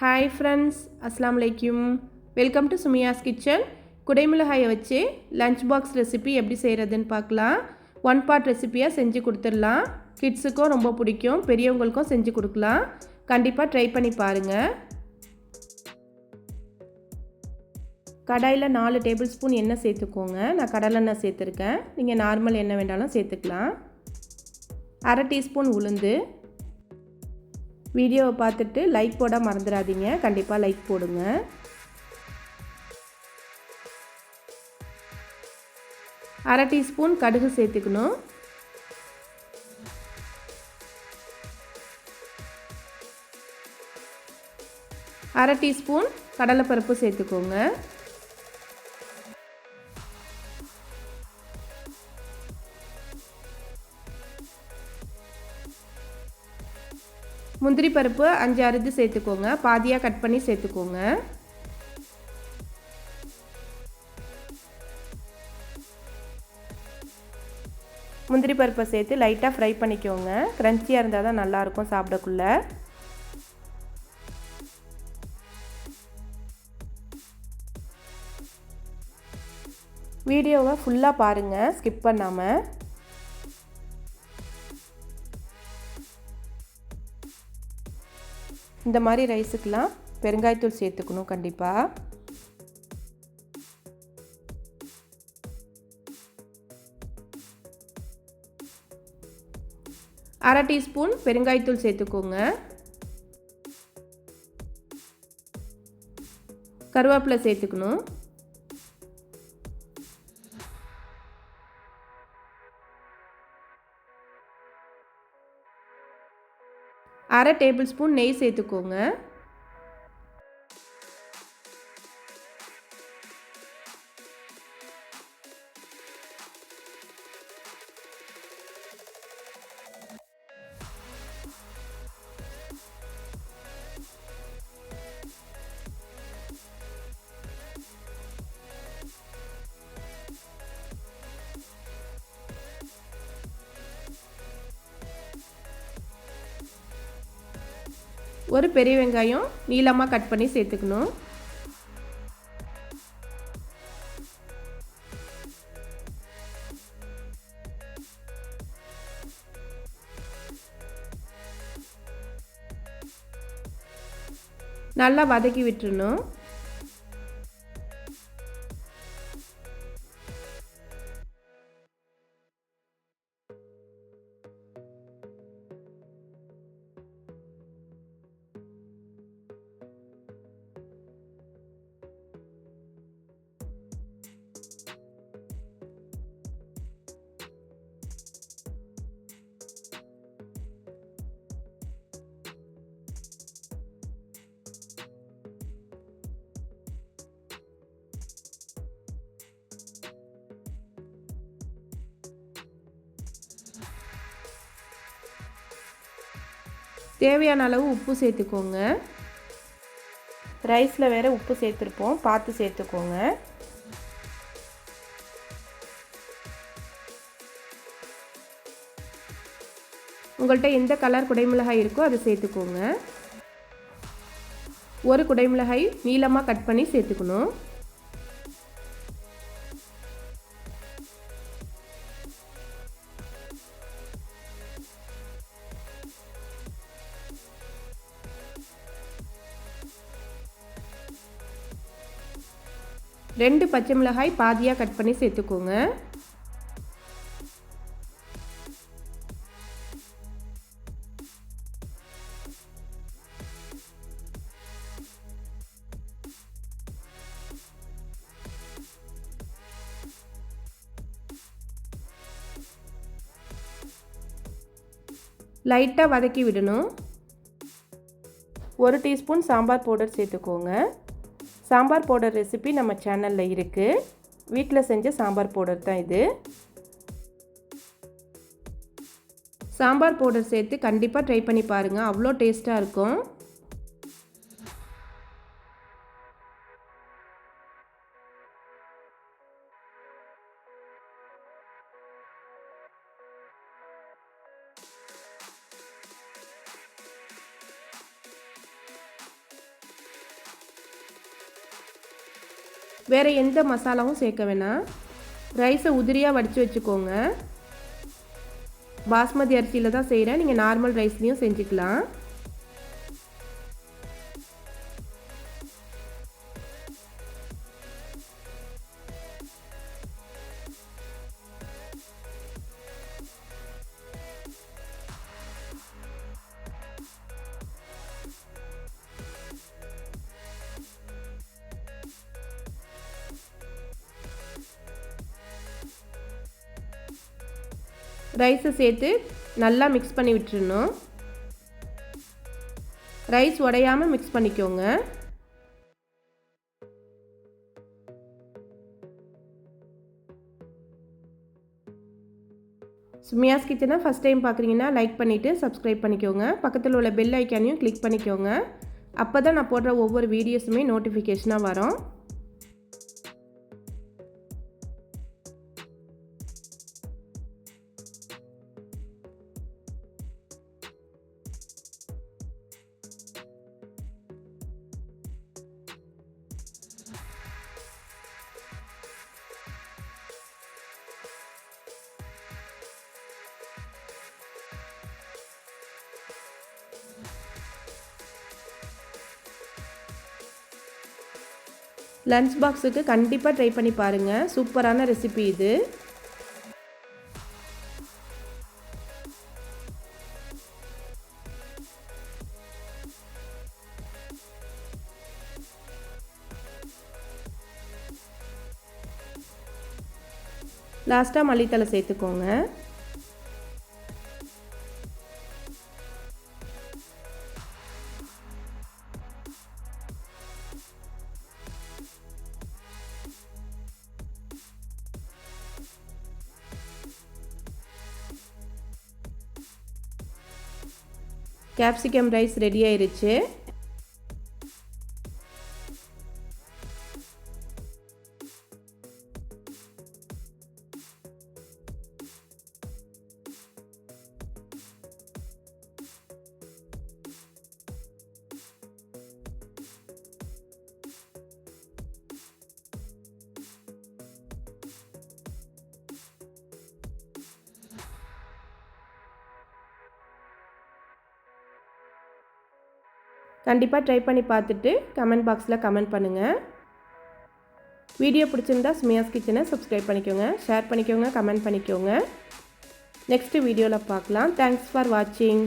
Hi friends அஸ்லாம் வலைக்கும் welcome to Sumiya's kitchen குடைமிளகாயை வச்சு லஞ்ச் பாக்ஸ் ரெசிபி எப்படி செய்கிறதுன்னு பார்க்கலாம். ஒன் பார்ட் ரெசிப்பியாக செஞ்சு கொடுத்துடலாம். கிட்ஸுக்கும் ரொம்ப பிடிக்கும். பெரியவங்களுக்கும் செஞ்சு கொடுக்கலாம். கண்டிப்பாக ட்ரை பண்ணி பாருங்கள் கடாயில் நாலு டேபிள் ஸ்பூன் எண்ணெய் சேர்த்துக்கோங்க. நான் கடலெண்ணெய் சேர்த்துருக்கேன். நீங்கள் நார்மல் எண்ணெய் வேண்டாலும் சேர்த்துக்கலாம். அரை டீஸ்பூன் உளுந்து. வீடியோவை பார்த்துட்டு லைக் போட மறந்துடாதீங்க. கண்டிப்பாக லைக் போடுங்க. அரை டீஸ்பூன் கடுகு சேர்த்துக்கணும். அரை டீஸ்பூன் கடலைப்பருப்பு சேர்த்துக்கோங்க. முந்திரி பருப்பு அஞ்சு அறுத்து சேர்த்துக்கோங்க. பாதியாக கட் பண்ணி சேர்த்துக்கோங்க. முந்திரி பருப்பை சேர்த்து லைட்டாக ஃப்ரை பண்ணிக்கோங்க. க்ரன்ச்சியாக இருந்தால் தான் நல்லாயிருக்கும் சாப்பிடக்குள்ள. வீடியோவை ஃபுல்லாக பாருங்கள் ஸ்கிப் பண்ணாமல் இந்த மாதிரி ரைஸுக்கெலாம் பெருங்காயத்தூள் சேர்த்துக்கணும் கண்டிப்பாக அரை டீஸ்பூன் பெருங்காயத்தூள் சேர்த்துக்கோங்க. கருவேப்பிலை சேர்த்துக்கணும். அரை டேபிள் ஸ்பூன் நெய் சேர்த்துக்கோங்க. ஒரு பெரிய வெங்காயம் நீளமாக கட் பண்ணி சேர்த்துக்கணும். நல்லா வதக்கி விட்டுறணும். தேவையான அளவு உப்பு சேர்த்துக்கோங்க. ரைஸில் வேறு உப்பு சேர்த்துருப்போம். பார்த்து சேர்த்துக்கோங்க. உங்கள்கிட்ட எந்த கலர் குடைமிளகாய் இருக்கோ அதை சேர்த்துக்கோங்க. ஒரு குடைமிளகாய் நீளமாக கட் பண்ணி சேர்த்துக்கணும். ரெண்டு பச்சை மிளகாய் பாதியாக கட் பண்ணி சேர்த்துக்கோங்க. லைட்டாக வதக்கி விடணும். ஒரு டீஸ்பூன் சாம்பார் பவுடர் சேர்த்துக்கோங்க. சாம்பார் பவுடர் ரெசிபி நம்ம சேனலில் இருக்குது வீட்டில் செஞ்ச சாம்பார் பவுடர் தான் இது. சாம்பார் பவுடர் சேர்த்து கண்டிப்பாக ட்ரை பண்ணி பாருங்கள் அவ்வளோ டேஸ்ட்டாக இருக்கும். வேறு எந்த மசாலாவும் சேர்க்க வேணாம். ரைஸை உதிரியாக வடித்து வச்சுக்கோங்க. பாஸ்மதி அரிசியில் தான் செய்கிறேன் நீங்கள் நார்மல் ரைஸ்லேயும் செஞ்சுக்கலாம். ரைஸை சேர்த்து நல்லா மிக்ஸ் பண்ணி விட்டுருணும் ரைஸ் உடையாமல் மிக்ஸ் பண்ணிக்கோங்க. சுமியாஸ் கிச்சனை ஃபஸ்ட் டைம் பார்க்குறீங்கன்னா லைக் பண்ணிவிட்டு சப்ஸ்கிரைப் பண்ணிக்கோங்க. பக்கத்தில் உள்ள பெல் ஐக்கானையும் கிளிக் பண்ணிக்கோங்க. அப்போ தான் நான் போடுற ஒவ்வொரு வீடியோஸுமே நோட்டிஃபிகேஷனாக வரும். லன்ச் பாக்ஸுக்கு கண்டிப்பாக ட்ரை பண்ணி பாருங்கள் சூப்பரான ரெசிபி இது. லாஸ்ட்டாக மல்லித்தலை சேர்த்துக்கோங்க. கேப்சிகம் ரைஸ் ரெடி ஆயிருச்சு. கண்டிப்பாக ட்ரை பண்ணி பார்த்துட்டு கமெண்ட் பாக்ஸில் கமெண்ட் பண்ணுங்கள் வீடியோ பிடிச்சிருந்தா சுமையாஸ் கிச்சனை சப்ஸ்கிரைப் பண்ணிக்கோங்க. ஷேர் பண்ணிக்கோங்க கமெண்ட் பண்ணிக்கோங்க. நெக்ஸ்ட்டு வீடியோவில் பார்க்கலாம். தேங்க்ஸ் ஃபார் வாட்சிங்